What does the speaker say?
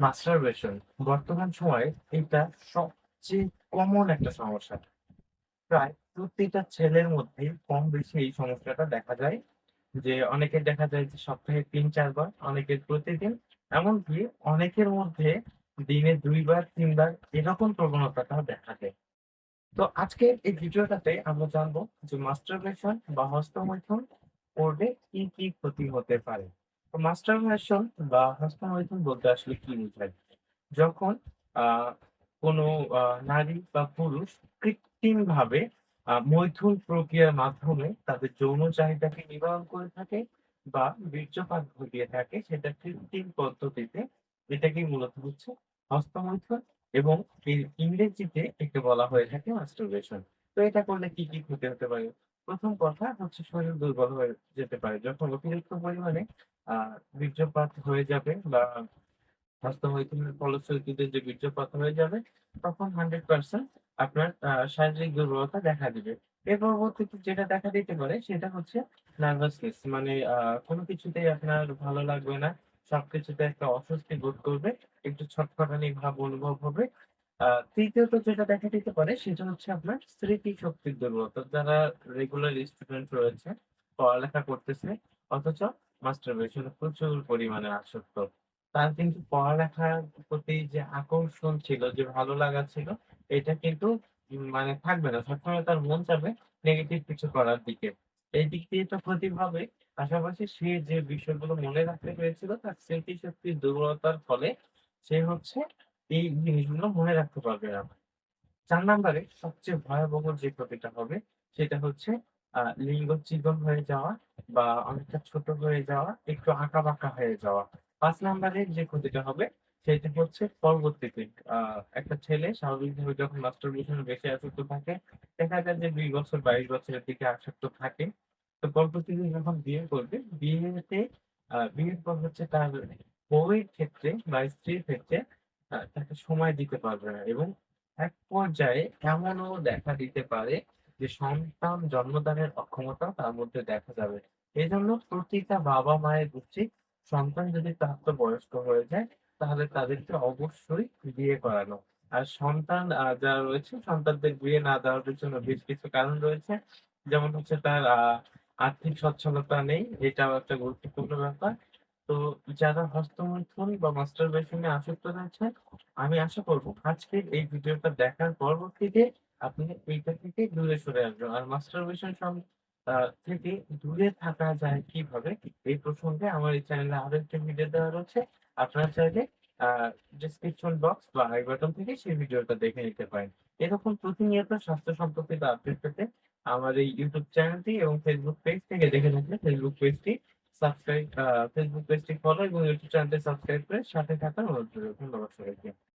Masturbation বর্তমান সময়ে এটা সবচেয়ে কমন একটা সমস্যা। প্রায় প্রতিটা ছেলের মধ্যে কম বেশি এই সমস্যাটা দেখা যায়। যে অনেকের দেখা যায় যে সপ্তাহে ৩-৪ বার, অনেকের প্রতিদিন। এমনকি অনেকের মধ্যে দিনে দুইবার তিনবার এরকম প্রবণতাটা দেখা যায়। তো আজকের এই ভিডিওটাতে আমরা জানব যে মাস্টারবেশন বা হস্তমৈথুন করলে কি, কি ক্ষতি হতে পারে? তো মাস্টারবেশন বা হস্তমৈথুন বলতে আসলে কি বোঝায়? যখন কোনো নারী বা পুরুষ কৃত্রিমভাবে আ মৈথুন প্রক্রিয়ার মাধ্যমে তাদের যৌন চাহিদাকে নিবারণ করে থাকে বা বীর্যপাত ঘটিয়ে থাকে সেটা কৃত্রিম পদ্ধতিতে এটাকেই মূলত হচ্ছে হস্তমৈথুন এবং ইংরেজিতে একে বলা হয়ে থাকে মাস্টারবেশন। তো এটা করলে কি, কি ক্ষতি হতে পারে? ১ম কথা হচ্ছে শরীর দুর্বল হয়ে যেতে পারে। যখন অতিরিক্ত পরিমাণে বীর্যপাত হয়ে যাবে বা হস্তমৈথুনের ফলশ্রুতিতে যে বীর্যপাত হয়ে যাবে, তখন 100% আপনার আ শারীরিক দুর্বলতা দেখা দিবে। এর পরবর্তীতে যেটা দেখা দিতে পারে সেটা হচ্ছে নার্ভাসনেস মানে কোন কিছুতেই আপনার ভালো লাগবে না। সবকিছুতে একটা অস্বস্তি বোধ করবে। একটু ছটফটানি ভাব অনুভব হবে। তৃতীয়ত যেটা দেখা দিতে পারে সেটা হচ্ছে আপনার স্মৃতিশক্তির দুর্বলতা। যারা রেগুলার স্টুডেন্ট রয়েছে, পড়ালেখা করতেছে অথচ মাস্টারবেশন প্রচুর পরিমাণে আসক্ত। তার কিন্তু পড়ালেখার প্রতি যে আকর্ষণ ছিল, যে ভালো লাগা ছিল, এটা কিন্তু মানে থাকবে না। সবসময় তার মন চাবে নেগেটিভ কিছু করার দিকে। এই দিক দিয়ে তো ক্ষতি হবে। পাশাপাশি সে যে বিষয়গুলো মনে রাখতে পেরেছিল তার স্মৃতিশক্তির দুর্বলতার ফলে সে হচ্ছে এই জিনিসগুলো মনে রাখতে পারবে না। চার নাম্বারে সবচেয়ে ভয়াবহ যে ক্ষতিটা হবে সেটা হচ্ছে লিঙ্গ চিকন হয়ে যাওয়া বা অনেকটা ছোট হয়ে যাওয়া, একটু আঁকা-বাঁকা হয়ে যাওয়া। পাঁচ নাম্বারের যে ক্ষতিটা হবে সেটা হচ্ছে পরবর্তীতে একটা ছেলে স্বাভাবিকভাবে যখন মাস্টারবেশন বেশি আসক্ত থাকে, দেখা যায় যে দুই বছর ২২ বছরের দিকে আসক্ত থাকে। তো পরবর্তীতে যখন বিয়ে করবে, বিয়েতে বিয়ের পর হচ্ছে তার বউয়ের ক্ষেত্রে বা স্ত্রীর ক্ষেত্রে তাকে সময় দিতে পারবে না এবং এক পর্যায়ে এমনও দেখা দিতে পারে যে সন্তান জন্মদানের অক্ষমতা তার মধ্যে দেখা যাবে। এই জন্য প্রতিটা বাবা-মায়ের উচিত সন্তান যদি প্রাপ্তবয়স্ক হয়ে যায় তাহলে তাদেরকে অবশ্যই বিয়ে করানো। আর সন্তান যারা রয়েছে সন্তানদের বিয়ে না দেওয়ার জন্য বেশ কিছু কারণ রয়েছে। যেমন হচ্ছে তার আর্থিক সচ্ছলতা নেই, এটাও একটা গুরুত্বপূর্ণ ব্যাপার। তো যারা হস্তমৈথুন বা মাস্টারবেশন আসক্ত রয়েছে, আমি আশা করব আজকের এই ভিডিওটা দেখার পরবর্তীতে আপনি এইটা থেকে দূরে সরে আসবেন। আর মাস্টারবেশন থেকে দূরে থাকা যায় কীভাবে? এই প্রসঙ্গে আমার এই চ্যানেলে আরও একটি ভিডিও দেওয়া রয়েছে। আপনারা চাইলে ডেসক্রিপশন বক্স বা আই বাটন থেকে সেই ভিডিওটা দেখে নিতে পারেন। এরকম প্রতিনিয়ত স্বাস্থ্য সম্পর্কিত আপডেট পেতে আমার এই ইউটিউব চ্যানেলটি এবং ফেসবুক পেজ থেকে দেখে থাকলে ফেসবুক পেজটি সাবস্ক্রাইব ফেসবুক পেজটি ফলো এবং ইউটিউব চ্যানেলটি সাবস্ক্রাইব করে সাথে থাকার অনুরোধ। ধন্যবাদ সবাইকে।